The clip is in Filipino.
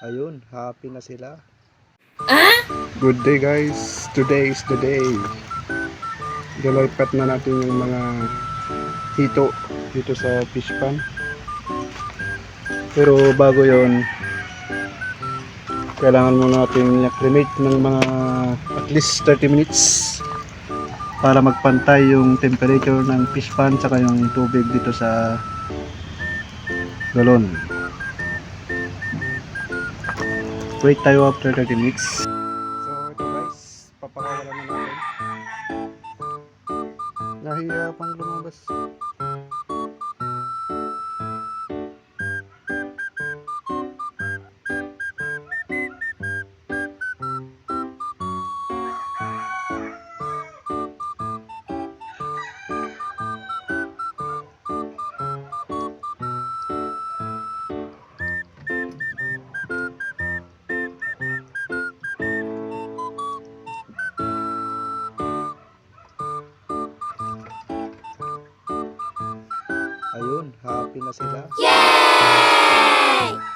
Ayun, happy na sila. Good day guys. Today is the day. Galipat na natin yung mga hito dito sa fish pan. Pero bago yon kailangan muna natin i-acclimate ng mga at least 30 minutes para magpantay yung temperature ng fish pan saka yung tubig dito sa galon. Wait tayo after 30 minutes. So ito guys, papakawalan na natin. Nahiya pang lumabas. Ayun, happy na sila. Yay!